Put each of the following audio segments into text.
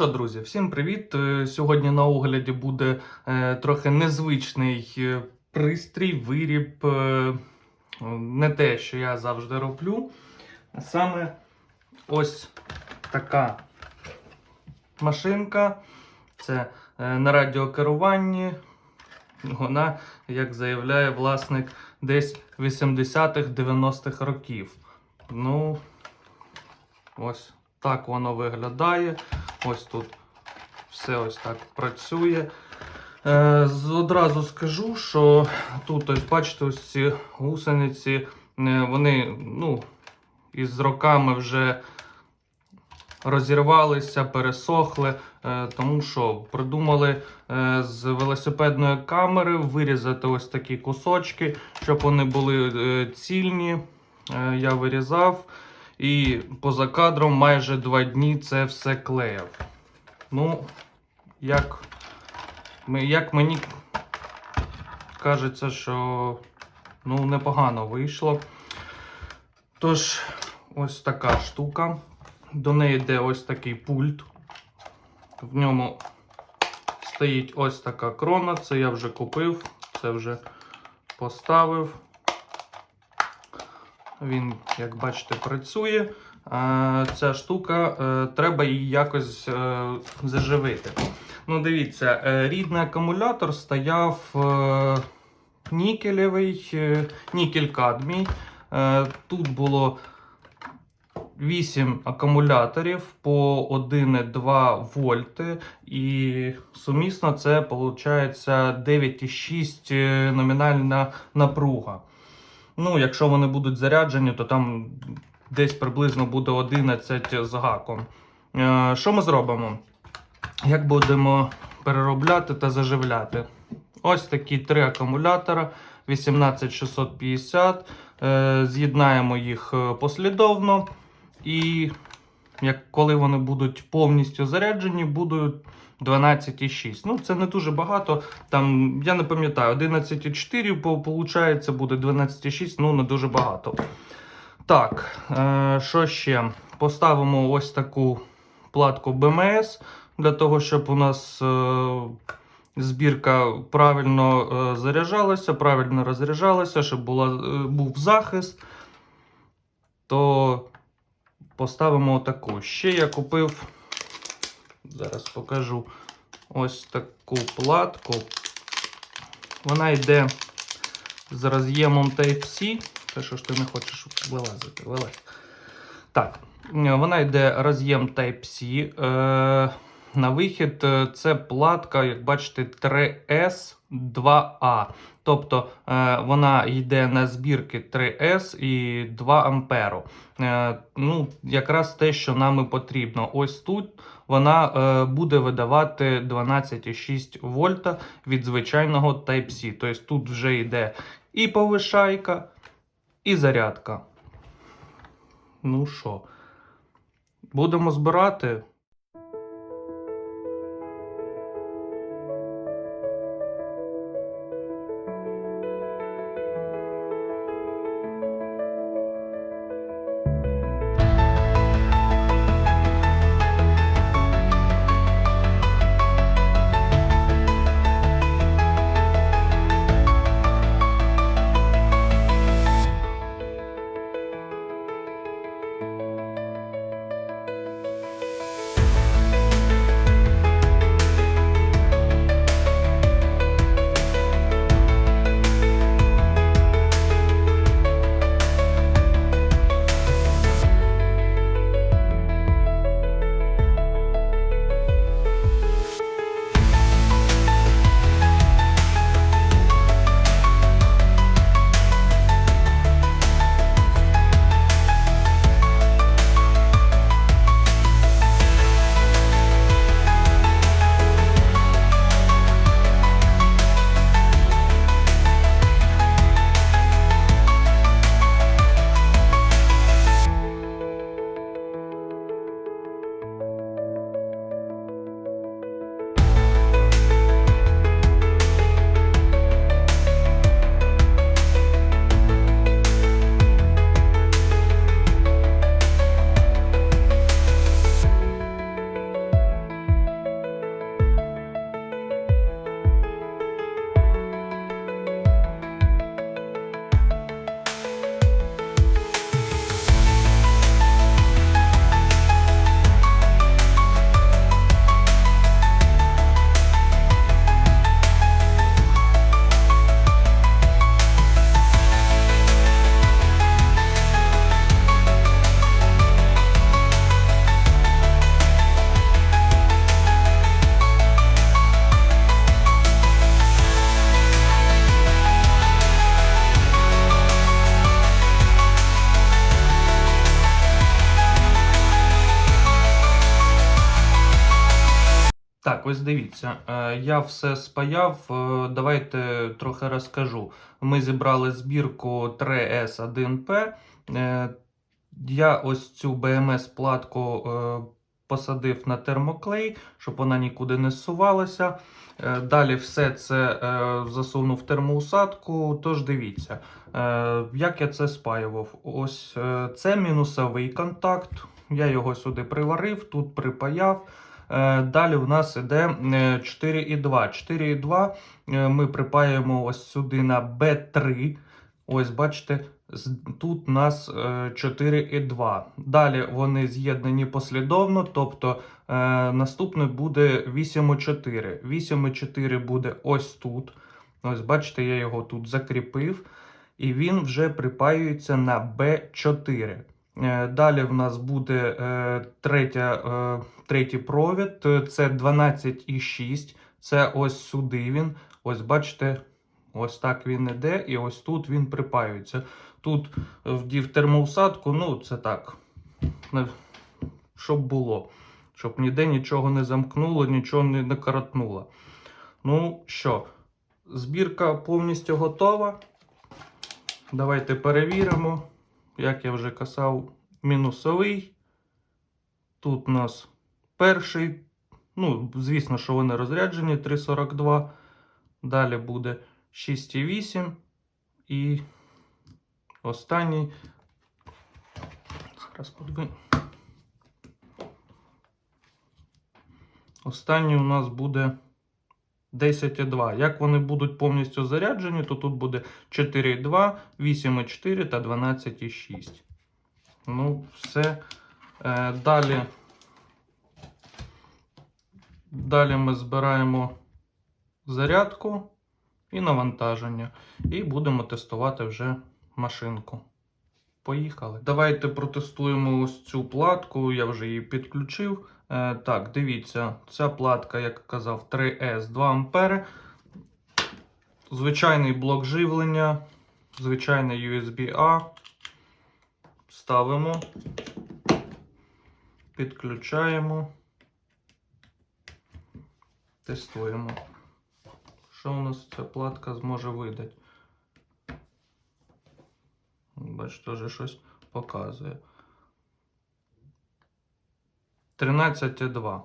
що, друзі, всім привіт! Е, Сьогодні на огляді буде е, трохи незвичний е, пристрій, виріб, не те, що я завжди роблю. А саме ось така машинка. Це на радіокеруванні. Вона, як заявляє власник, десь 80-х, 90-х років. Ну, ось так воно виглядає. Ось тут все ось так працює. Е, одразу скажу, що тут, ось бачите, ось ці гусениці, е, вони ну, із роками вже розірвалися, пересохли, е, тому що придумали е, з велосипедної камери вирізати ось такі кусочки, щоб вони були е, цільні. Е, я вирізав. І поза кадром майже два дні це все клеїв. Ну, як, як мені кажеться, що ну, непогано вийшло. Тож, ось така штука. До неї йде ось такий пульт. В ньому стоїть ось така крона. Це я вже купив, це вже поставив. Він, як бачите, працює. Ця штука, е, треба її якось е, заживити. Ну, дивіться, е, рідний акумулятор стояв е, нікелевий, е, нікель кадмій. Е, Тут було 8 акумуляторів по 1,2 вольти. І сумісно це виходить 9,6 е, номінальна напруга. Ну, якщо вони будуть заряджені, то там десь приблизно буде 11 з гаком. Е, Що ми зробимо? Як будемо переробляти та заживляти? Ось такі три акумулятора 18650. Е, З'єднаємо їх е, послідовно. І як коли вони будуть повністю заряджені, будуть 12,6. Ну, це не дуже багато. Там, я не пам'ятаю, 11,4 виходить, буде 12,6, ну не дуже багато. Так, е, що ще? Поставимо ось таку платку BMS для того, щоб у нас е, збірка правильно е, заряджалася, правильно розряджалася, щоб була, е, був захист. То поставимо таку. Ще я купив, зараз покажу ось таку платку. Вона йде з роз'ємом Type-C. Та що ж ти не хочеш вилазити? Вилазь. Так, вона йде роз'єм Type-C. Е, на вихід е, це платка, як бачите, 3S2A. Тобто е, вона йде на збірки 3S і 2 амперу. Е, ну, якраз те, що нам і потрібно. Ось тут вона е, буде видавати 12,6 вольта від звичайного Type-C. Тобто тут вже йде і повишайка, і зарядка. Ну що, будемо збирати. Дивіться, е, я все спаяв. е, Давайте трохи розкажу. Ми зібрали збірку 3S1P. Е, Я ось цю BMS-платку е, посадив на термоклей, щоб вона нікуди не зсувалася. Далі все це засунув в термоусадку. Тож дивіться, як я це спаював. Ось це мінусовий контакт. Я його сюди приварив, тут припаяв. Е, Далі в нас іде е, 4,2. 4,2 е, ми припаємо ось сюди на B3. Ось, бачите, тут у нас е, 4,2. Далі вони з'єднані послідовно, тобто наступне буде 8,4. 8,4 буде ось тут. Ось, бачите, я його тут закріпив, і він вже припаюється на B4. Е, Далі в нас буде е, третя, е, третій провід, це 12,6. Це ось сюди він. Ось бачите, ось так він іде, і ось тут він припаюється. Тут вдів термоусадку, ну це так, щоб було. Щоб ніде нічого не замкнуло, нічого не, не коротнуло. Ну що, збірка повністю готова. Давайте перевіримо. Як я вже казав, мінусовий. Тут у нас перший. Ну, звісно, що вони розряджені 3,42. Далі буде 6,8. І останній. Зараз подивимо. Останній у нас буде 10,2. Як вони будуть повністю заряджені, то тут буде 4,2, 8,4 та 12,6. Ну, все. Е, далі. Далі ми збираємо зарядку і навантаження. І будемо тестувати вже машинку. Поїхали. Давайте протестуємо ось цю платку. Я вже її підключив. Е, так, дивіться, ця платка, як казав, 3S 2 ампери. Звичайний блок живлення, звичайний USB-A. Ставимо, підключаємо, тестуємо. Що у нас ця платка зможе видати? Бачите, вже щось показує. 13,2.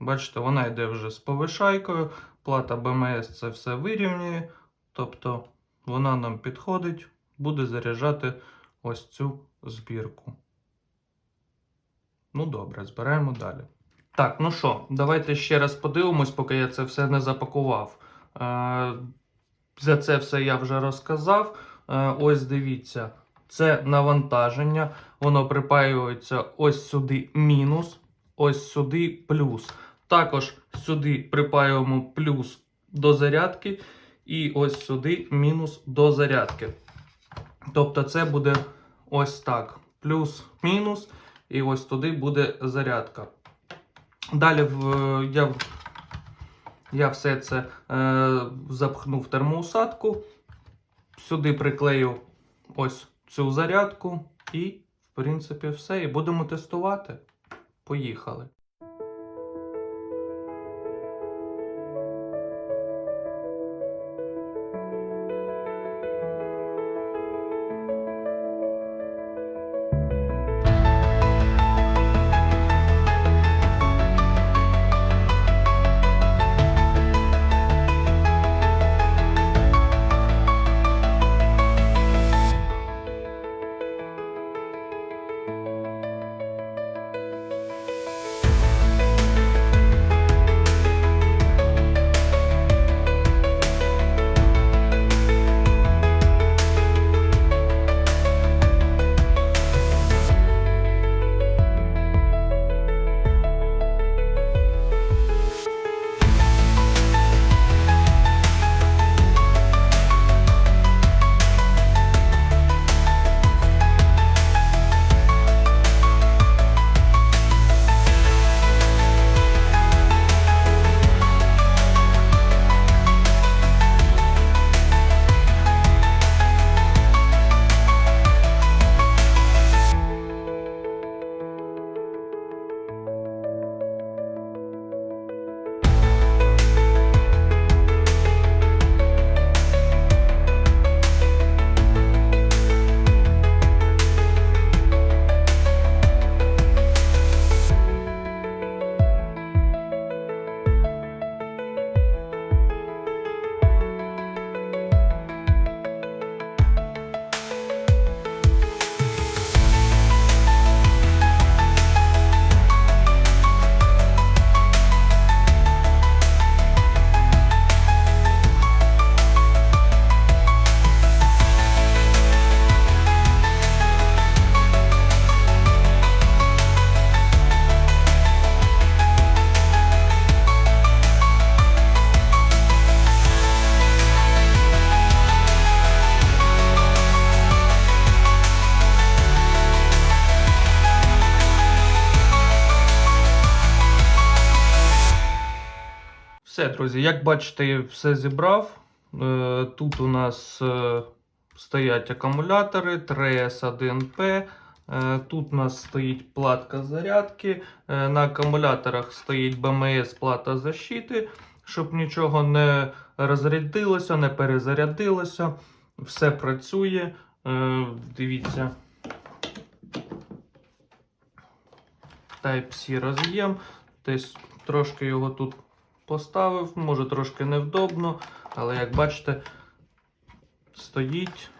Бачите, вона йде вже з повишайкою. Плата БМС це все вирівнює. Тобто вона нам підходить, буде заряджати ось цю збірку. Ну добре, збираємо далі. Так, ну що, давайте ще раз подивимось, поки я це все не запакував. Е, за це все я вже розказав. Е, ось дивіться, це навантаження. Воно припаюється ось сюди мінус, ось сюди плюс. Також сюди припаюємо плюс до зарядки, і ось сюди мінус до зарядки. Тобто це буде ось так: плюс-мінус, і ось туди буде зарядка. Далі я, я все це е, в термоусадку, сюди приклею ось цю зарядку, і, в принципі, все. І будемо тестувати. Поїхали. Все, друзі, як бачите, я все зібрав. Е, Тут у нас е, стоять акумулятори 3S1P. Е, Тут у нас стоїть платка зарядки. На акумуляторах стоїть БМС плата защити, щоб нічого не розрядилося, не перезарядилося. Все працює. Дивіться. Type-C роз'єм. Десь трошки його тут поставив, може трошки невдобно, але як бачите, стоїть,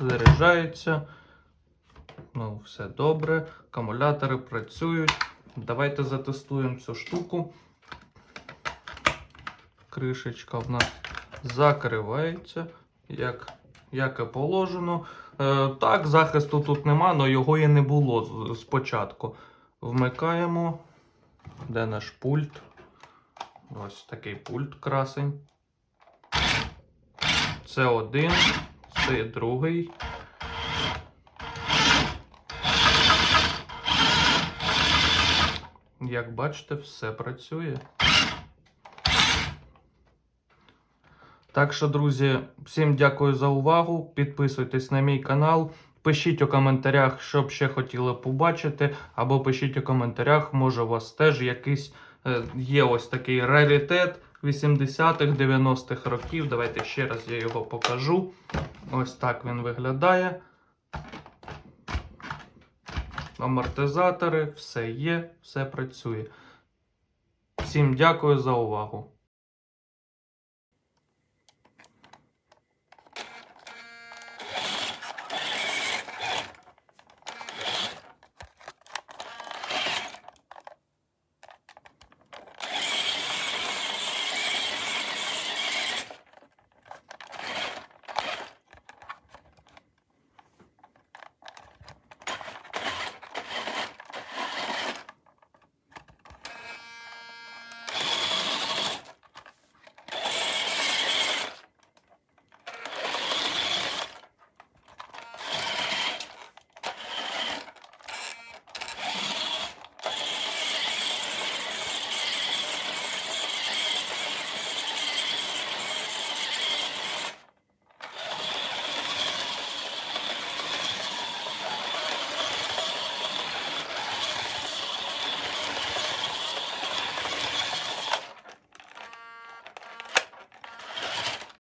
заряджається. Ну, все добре. Акумулятори працюють. Давайте затестуємо цю штуку. Кришечка в нас закривається, як, як і положено. Е, так, захисту тут нема, але його і не було спочатку. Вмикаємо. Де наш пульт? Ось такий пульт красень. Це один, це другий. Як бачите, все працює. Так що, друзі, всім дякую за увагу. Підписуйтесь на мій канал. Пишіть у коментарях, що б ще хотіли побачити, або пишіть у коментарях, може у вас теж якийсь є ось такий раритет 80-х, 90-х років. Давайте ще раз я його покажу. Ось так він виглядає. Амортизатори, все є, все працює. Всім дякую за увагу.